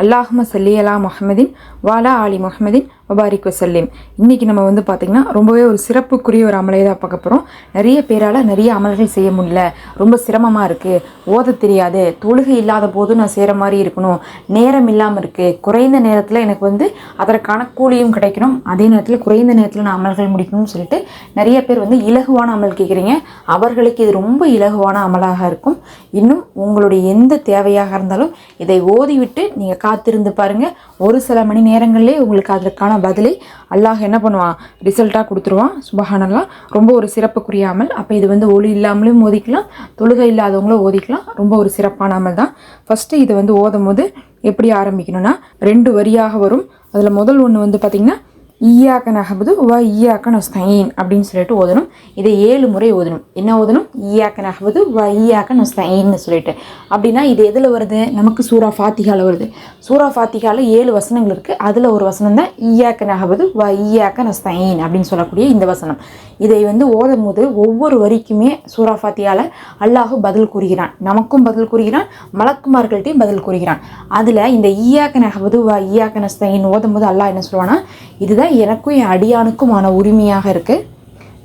அல்லாஹும சல்லி அலா முஹம்மதின் வாலா ஆலி முஹம்மதின் முபாரிக் வசல்லிம். இன்றைக்கி நம்ம வந்து பார்த்திங்கன்னா ரொம்பவே ஒரு சிறப்புக்குரிய ஒரு அமலை தான் பார்க்க போகிறோம் நிறைய பேரால் நிறைய அமல்கள் செய்ய முடியல. ரொம்ப சிரமமாக இருக்குது ஓத தெரியாது. தொழுகை இல்லாத போது நான் செய்கிற மாதிரி இருக்கணும். நேரம் இல்லாமல் இருக்குது குறைந்த நேரத்தில் எனக்கு வந்து அதற்கான கூலியும் கிடைக்கணும். அதே நேரத்தில் குறைந்த நேரத்தில் நான் அமல்கள் முடிக்கணும்னு சொல்லிட்டு நிறைய பேர் வந்து இலகுவான அமல் கேட்குறீங்க அவர்களுக்கு இது ரொம்ப இலகுவான அமலாக இருக்கும். இன்னும் உங்களுடைய எந்த தேவையாக இருந்தாலும் இதை ஓதிவிட்டு நீங்கள் காத்திருந்து பாருங்கள் ஒரு சில மணி நேரங்களிலே உங்களுக்கு அதற்கான பதிலை அல்லாஹ் என்ன பண்ணுவான்? ரிசல்ட்டாக கொடுத்துருவான். சுபஹானல்லாம் ரொம்ப ஒரு சிறப்புக்குரிய அமல். அப்போ இது வந்து ஒளி இல்லாமலும் ஓதிக்கலாம். தொழுகை இல்லாதவங்களும் ஓதிக்கலாம். ரொம்ப ஒரு சிறப்பான அமல் தான். ஃபஸ்ட்டு இதை வந்து ஓதும் போது எப்படி ஆரம்பிக்கணும்னா ரெண்டு வரியாக வரும். அதில் முதல் ஒன்று வந்து பார்த்திங்கன்னா ஈயாக்க நகபது வ ஈயாக்க நொஸ்தயின் அப்படின்னு சொல்லிட்டு ஓதணும். இதை ஏழு முறை ஓதணும். என்ன ஓதணும்? ஈயாக்க நகபது வ ஈயாக்க நொஸ்தயின்னு சொல்லிட்டு. அப்படின்னா இது எதில் வருது? நமக்கு சூரா ஃபாத்திகாவில் வருது. சூரா ஃபாத்திகாவில் ஏழு வசனங்கள் இருக்குது அதில் ஒரு வசனம் தான் ஈயாக்க நகபது வ ஈயாக்க நொஸ்தயின் அப்படின்னு சொல்லக்கூடிய இந்த வசனம். இதை வந்து ஓதும் போது ஒவ்வொரு வரிக்குமே சூரா ஃபாத்தியால் அல்லாஹு பதில் கூறுகிறான். நமக்கும் பதில் கூறுகிறான். மலக்குமார்கள்ட்டையும் பதில் கூறுகிறான். அதில் இந்த ஈயாக்க நகபது வ ஈயாக்க நஸ்தீன் ஓதும் போது அல்லாஹ் என்ன சொல்லுவானா? இதுதான் எனக்கும் என் அடியானுக்குமான உரிமையாக இருக்குது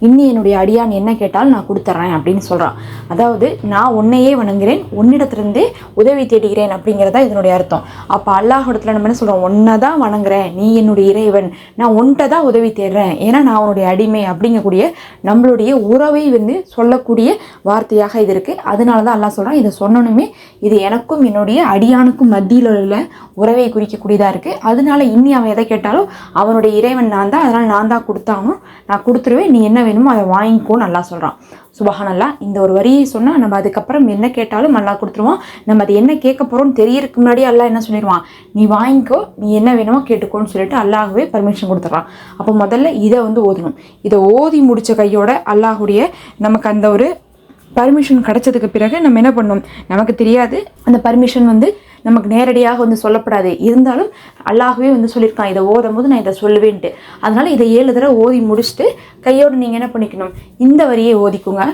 இன்னி என்னுடைய அடியான் என்ன கேட்டாலும் நான் கொடுத்துட்றேன் அப்படின்னு சொல்கிறான் அதாவது நான் உன்னையே வணங்குகிறேன் உன்னிடத்திலிருந்தே உதவி தேடுகிறேன் அப்படிங்கிறதா இதனுடைய அர்த்தம். அப்போ அல்லாஹிடத்துல நம்ம என்ன சொல்கிறோம் உன்னை தான் வணங்குறேன் நீ என்னுடைய இறைவன் நான் உன்கிட்ட தான் உதவி தேடுறேன். ஏன்னா நான் உன்னுடைய அடிமை அப்படிங்கக்கூடிய நம்மளுடைய உறவை வந்து சொல்லக்கூடிய வார்த்தையாக இது இருக்குது அதனால தான் எல்லாம் சொல்கிறான் இதை சொன்னோன்னுமே இது எனக்கும் என்னுடைய அடியானுக்கும் மத்தியில் உள்ள உறவை குறிக்கக்கூடியதாக இருக்குது அதனால இன்னி அவன் எதை கேட்டாலும் அவனுடைய இறைவன் நான் தான் அதனால் நான் தான் கொடுத்தாகணும் நான் கொடுத்துருவேன் நீ என்ன வேணுமோ அதை வாங்கிக்கோ நல்லா சொல்கிறான் சுபஹான் இந்த ஒரு வரியை சொன்னால் நம்ம அதுக்கப்புறம் என்ன கேட்டாலும் நல்லா கொடுத்துருவோம் நம்ம அது என்ன கேட்க போகிறோம்னு தெரியறதுக்கு முன்னாடியே அல்லாஹ் என்ன சொல்லிடுவான் நீ வாங்கிக்கோ நீ என்ன வேணுமோ கேட்டுக்கோன்னு சொல்லிட்டு அல்லாஹ்வே பர்மிஷன் கொடுத்துட்றான் அப்போ முதல்ல இதை வந்து ஓதணும். இதை ஓதி முடித்த கையோட அல்லாஹுடைய நமக்கு அந்த ஒரு பர்மிஷன் கிடச்சதுக்கு பிறகு நம்ம என்ன பண்ணோம் நமக்கு தெரியாது. அந்த பர்மிஷன் வந்து நமக்கு நேரடியாக வந்து சொல்லப்படாது. இருந்தாலும் அல்லாகவே வந்து சொல்லியிருக்கான் இதை ஓதும் போது நான் இதை சொல்லுவேன்ட்டு. அதனால் இதை ஏழு தடவை ஓதி முடிச்சுட்டு கையோடு நீங்கள் என்ன பண்ணிக்கணும்? இந்த வரியை ஓதிக்குங்க.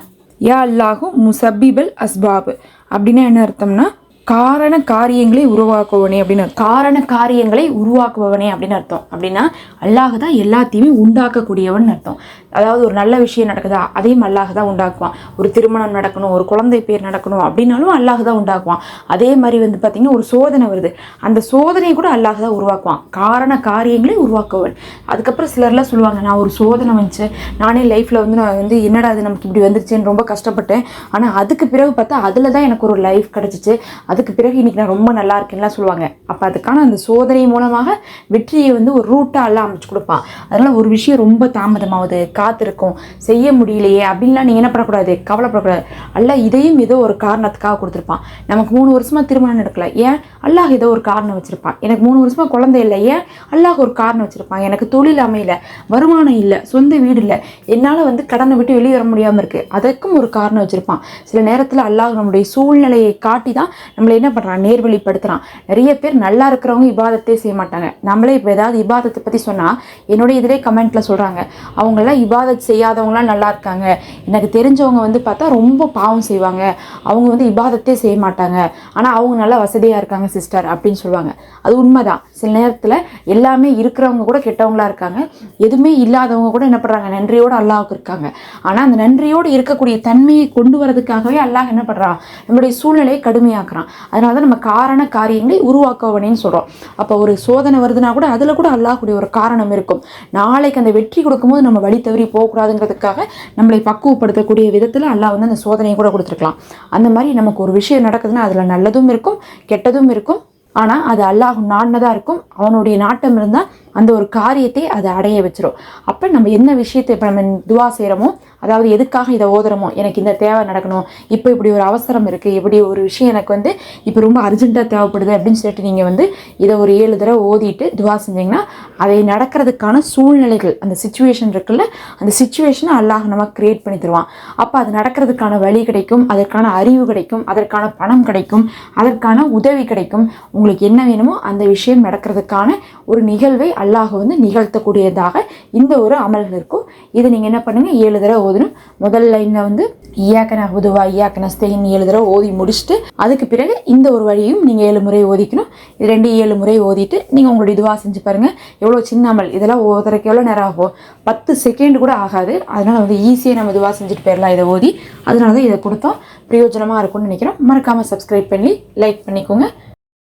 யா அல்லாஹும் முசபிபல் அஸ்பாபு. அப்படின்னா என்ன அர்த்தம்னா காரண காரியங்களை உருவாக்குவனே அப்படின்னு காரண காரியங்களை உருவாக்குபவனே அப்படின்னு அர்த்தம். அப்படின்னா அல்லாஹ் தான் எல்லாத்தையுமே உண்டாக்கக்கூடியவன் அர்த்தம். அதாவது ஒரு நல்ல விஷயம் நடக்குதா அதையும் அல்லாஹ் தான் உண்டாக்குவான். ஒரு திருமணம் நடக்கணும் ஒரு குழந்தை பேர் நடக்கணும் அப்படின்னாலும் அல்லாஹ் தான் உண்டாக்குவான். அதே மாதிரி வந்து பார்த்திங்கன்னா ஒரு சோதனை வருது. அந்த சோதனையை கூட அல்லாஹ் தான் உருவாக்குவான். காரண காரியங்களை உருவாக்குவன் அதுக்கப்புறம் சிலர்லாம் சொல்லுவாங்க நான் ஒரு சோதனை வந்துச்சு நானே லைஃப்பில் வந்து நான் வந்து என்னடா அது நமக்கு இப்படி வந்துருச்சுன்னு ரொம்ப கஷ்டப்பட்டேன். ஆனால் அதுக்கு பிறகு பார்த்தா அதில் தான் எனக்கு ஒரு லைஃப் கிடச்சிச்சு. அதுக்கு பிறகு இன்றைக்கி நான் ரொம்ப நல்லா இருக்கேன்லாம் சொல்லுவாங்க. அப்போ அதுக்கான அந்த சோதனை மூலமாக வெற்றியை வந்து ஒரு ரூட்டாக எல்லாம் அமைச்சு கொடுப்பான். அதனால் ஒரு விஷயம் ரொம்ப தாமதமாகுது காத்திருக்கும் செய்ய முடியலையே அப்படின்லாம் நீங்கள் என்ன பண்ணக்கூடாது? கவலைப்படக்கூடாது. அல்ல இதையும் ஏதோ ஒரு காரணத்துக்காக கொடுத்துருப்பான். நமக்கு மூணு வருஷமாக திருமணம் நடக்கல. ஏன்? அல்லாஹ் ஏதோ ஒரு காரணம் வச்சுருப்பான். எனக்கு மூணு வருஷமாக குழந்தை இல்லை. ஏன்? அல்லாஹ் ஒரு காரணம் வச்சுருப்பான். எனக்கு தொழில் அமையல வருமானம் இல்லை சொந்த வீடு இல்லை. என்னால் வந்து கடனை விட்டு வெளியே வர முடியாமல் இருக்குது அதற்கும் ஒரு காரணம் வச்சுருப்பான். சில நேரத்தில் அல்லாஹ் நம்முடைய சூழ்நிலையை காட்டி தான் நம்மளை என்ன பண்ணுறான் நேர்வழிப்படுத்துகிறான் நிறைய பேர் நல்லா இருக்கிறவங்க இபாதத்தே செய்ய மாட்டாங்க. நம்மளே இப்போ ஏதாவது இபாதத்தை பற்றி சொன்னால் என்னுடைய இதிலே கமெண்ட்டில் சொல்கிறாங்க அவங்களாம் இபாதத் செய்யாதவங்களாம் நல்லா இருக்காங்க. எனக்கு தெரிஞ்சவங்க வந்து பார்த்தா ரொம்ப பாவம் செய்வாங்க. அவங்க வந்து இபாதத்தே செய்ய மாட்டாங்க. ஆனால் அவங்க நல்லா வசதியாக இருக்காங்க சிஸ்டர் அப்படின்னு சொல்லுவாங்க. அது உண்மைதான். சில நேரத்தில் எல்லாமே இருக்கிறவங்க கூட கெட்டவங்களா இருக்காங்க. எதுவுமே இல்லாதவங்க கூட என்ன பண்ணுறாங்க நன்றியோடு அல்லாவுக்கு இருக்காங்க. ஆனால் அந்த நன்றியோடு இருக்கக்கூடிய தன்மையை கொண்டு வரதுக்காகவே அல்லாஹ் என்ன பண்ணுறான் நம்மளுடைய சூழ்நிலையை கடுமையாக்குறான். அதனால தான் நம்ம காரண காரியங்களை உருவாக்கவனேன்னு சொல்கிறோம் அப்போ ஒரு சோதனை வருதுன்னா கூட அதில் கூட அல்லாஹுடைய ஒரு காரணம் இருக்கும். நாளைக்கு அந்த வெற்றி கொடுக்கும்போது நம்ம வழி தவறி போகக்கூடாதுங்கிறதுக்காக நம்மளை பக்குவப்படுத்தக்கூடிய விதத்தில் அல்லாஹ் வந்து அந்த சோதனையை கூட கொடுத்துருக்கலாம். அந்த மாதிரி நமக்கு ஒரு விஷயம் நடக்குதுன்னா அதில் நல்லதும் இருக்கும் கெட்டதும் இருக்கும். ஆனால் அது அல்லாஹ் நாடினதாக இருக்கும். அவனுடைய நாட்டம் இருந்தால் அந்த ஒரு காரியத்தை அதை அடைய வச்சிடும் அப்போ நம்ம என்ன விஷயத்தை இப்போ நம்ம துவா செய்கிறோமோ அதாவது எதுக்காக இதை ஓதுறமோ எனக்கு இந்த தேவை நடக்கணும் இப்போ இப்படி ஒரு அவசரம் இருக்குது இப்படி ஒரு விஷயம் எனக்கு வந்து இப்போ ரொம்ப அர்ஜென்ட்டாக தேவைப்படுது அப்படின்னு சொல்லிட்டு நீங்கள் வந்து இதை ஒரு ஏழு தடவை ஓதிட்டு துவா செஞ்சீங்கன்னா அதை நடக்கிறதுக்கான சூழ்நிலைகள் அந்த சுச்சுவேஷன் இருக்குல்ல அந்த சுச்சுவேஷனை அல்லாஹ் நம்ம க்ரியேட் பண்ணி தருவான். அப்போ அது நடக்கிறதுக்கான வழி கிடைக்கும் அதற்கான அறிவு கிடைக்கும் அதற்கான பணம் கிடைக்கும் அதற்கான உதவி கிடைக்கும். உங்களுக்கு என்ன வேணுமோ அந்த விஷயம் நடக்கிறதுக்கான ஒரு நிகழ்வை அல்லாஹ் வந்து நிகழ்த்தக்கூடியதாக இந்த ஒரு அமல்கள் இருக்கும். இதை நீங்கள் என்ன பண்ணுங்கள் ஏழு தடவை ஓதணும் முதல் லைனில் வந்து ஈயாக்கன புதுவா ஈயாக்கன ஸ்தெயின் ஏழு தடவை ஓதி முடிச்சுட்டு அதுக்கு பிறகு இந்த ஒரு வழியும் நீங்கள் ஏழு முறை ஓதிக்கணும். இது ரெண்டு ஏழு முறை ஓதிட்டு நீங்கள் உங்களுடைய இதுவாக செஞ்சு பாருங்கள் எவ்வளோ சின்னமல் இதெல்லாம் ஓதுறதுக்கு எவ்வளோ நேரம் ஆகும்? பத்து செகண்ட் கூட ஆகாது. அதனால் வந்து ஈஸியாக நம்ம இதுவாக செஞ்சுட்டு போயிடலாம் இதை ஓதி. அதனால தான் இதை கொடுத்தோம். பிரயோஜனமாக இருக்கும்னு நினைக்கிறோம். மறக்காமல் சப்ஸ்கிரைப் பண்ணி லைக் பண்ணிக்கோங்க.